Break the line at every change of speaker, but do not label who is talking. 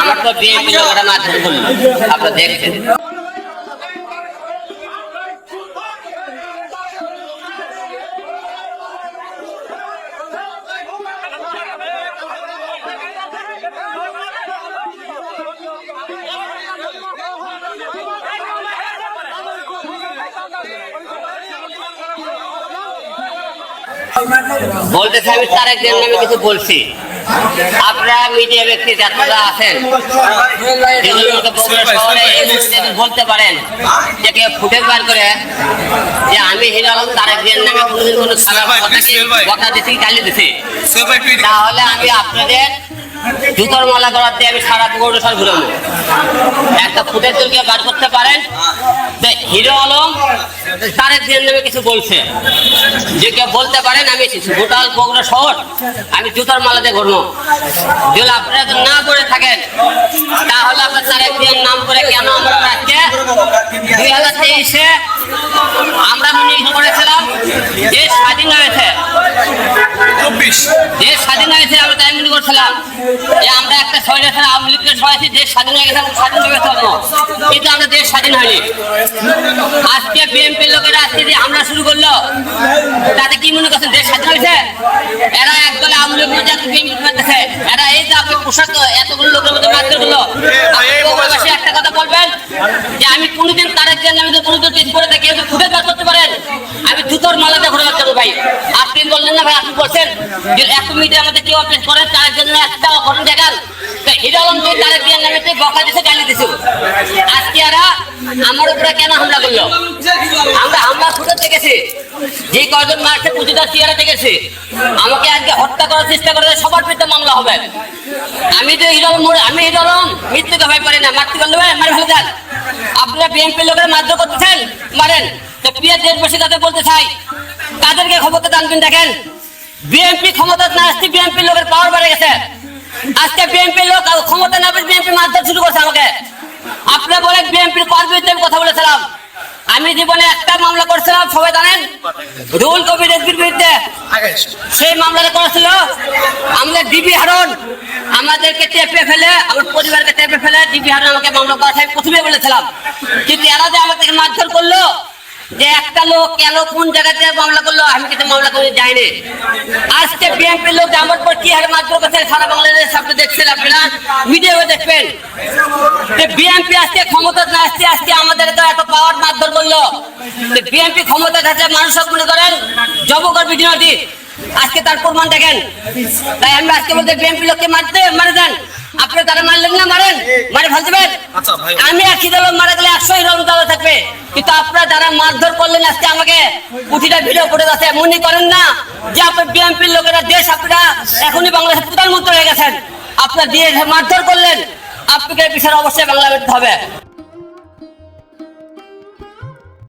আমার তো বিএনপি লোকেরা মারধর করল আপনারা দেখছেন। বলতেছে আমি তার একজন আমি কিছু বলছি। আপনারা মিডিয়া ব্যক্তি যারা আছেন এই মুহূর্তে যদি বলতে পারেন যে কেউ ফুটে বার করে যে আমি হিরো আলম তার একজন নামে কোনোদিন কোনো কথা দিছি গালি দিছি তাহলে আমি আপনাদের জুতোর মালা দিয়ে আমি সারা পুকুর সর ঘুরাবো একটা ফুটেজ যদি বার করতে পারেন। যে হিরো আলম, তারেক জিয়ার নামে কিছু বলছে। যে কেউ বলতে পারেন, আমি গোটাল বগুড়া শহর, আমি জুতার মালাতে ঘুরবো। যদি আপনারা না করে থাকেন, তাহলে আপনার তারেক জিয়ার নাম করে কেন আমরা আজকে দুই হাজার তেইশে আমরা মনে করেছিলাম? দেশ স্বাধীন হয়েছে করছিলাম। যে আমরা একটা আওয়ামী সরাইছি দেশ স্বাধীন হয়ে গেছে স্বাধীন হয়ে গেছে কিন্তু আমরা দেশ স্বাধীন হয়নি। আজকে বিএনপির লোকেরা আজকে যে হামলা শুরু করল তাতে কি মনে করছেন? দেশ স্বাধীন হয়েছে? এরা একদলে আওয়ামী লীগ বিএনপি করতেছে। এরা এই যে আপনি পোশাক এতগুলো লোকের মধ্যে গুলো আপনি একটা কথা বলবেন? যে আমি কোনোদিন তারেক জিয়ার নামে কোনোদিন কিছু করে দেখি কেউ খুঁজে বার করতে পারেন। আমি জুতোর মালাতে ঘুরে যাচ্ছি ভাই। আপনি বললেন না ভাই আপনি বলছেন এত মিনিটের মধ্যে কেউ করেন তার জন্য একটা নামে বকা দিছে আমার উপরে কেন আমরা যে মারছে চেয়ারে আমাকে আজকে হত্যা করার চেষ্টা করে সবার বিরুদ্ধে মামলা হবে। আমি তো হিরো আমি মৃত্যুকে পারি না। মারতে পারলে মারে ফেলে আপনারা বিএনপি লোকের মারধর করতেছেন? মারেন। তো প্রিয় দেশবাসী তাদের বলতে চাই। তাদেরকে ক্ষমতা দানবেন দেখেন। বিএনপি ক্ষমতা না আসতে বিএনপি লোকের পাওয়ার বেড়ে গেছে। আজকে বিএনপি লোক ক্ষমতা না পেয়ে বিএনপি মারধর শুরু করছে আমাকে। আপনারা বলেন বিএনপির কর বিরুদ্ধে আমি কথা বলেছিলাম। আমি জীবনে একটা মামলা করছিলাম, সবাই জানেন? রুল কবি রেজবির বিরুদ্ধে। সেই মামলাটা করেছিল। আমাদের ডিবি হারন আমাদেরকে টেপে ফেলে, আমার পরিবারকে টেপে ফেলে ডিবি হারন আমাকে মামলা করা প্রথমে বলেছিলাম, কিন্তু এরা যে আমাদেরকে মারধর করল যে একটা লোক কেন কোন জায়গাতে মামলা করল, আমি কিন্তু মামলা করে যাইনি। আজকে বিএনপি লোক আমার পর কি হারে মারধর করছে, সারা বাংলাদেশ আপনি দেখছেন আপনারা ভিডিও দেখবেন। বিএনপি আজকে ক্ষমতা না আসছে আজকে আমাদের তো এত পাওয়ার মারধর করল। বিএনপি ক্ষমতা থাকলে মানুষ সব মনে করেন জব করবি দিনটি আজকে তার প্রমাণ দেখেন। তাই আমি আজকে বলতে বিএনপি লোককে মারতে, মারে দেন। আপনি তারা মারলেন না, মারেন। মারে ফেলতে। আমি একই দল মারা গেলে একশোই রং দলে থাকবে। কিন্তু আপনারা যারা মারধর করলেন আজকে আমাকে প্রতিটা ভিডিও করে যাচ্ছে মনে করেন না। যে আপনার বিএনপির লোকেরা, দেশ আপনারা এখনই বাংলাদেশের প্রধানমন্ত্রী হয়ে গেছেন। আপনার দিয়ে মারধর করলেন। আপনাকে বিষয়ে অবশ্যই বাংলা হবে।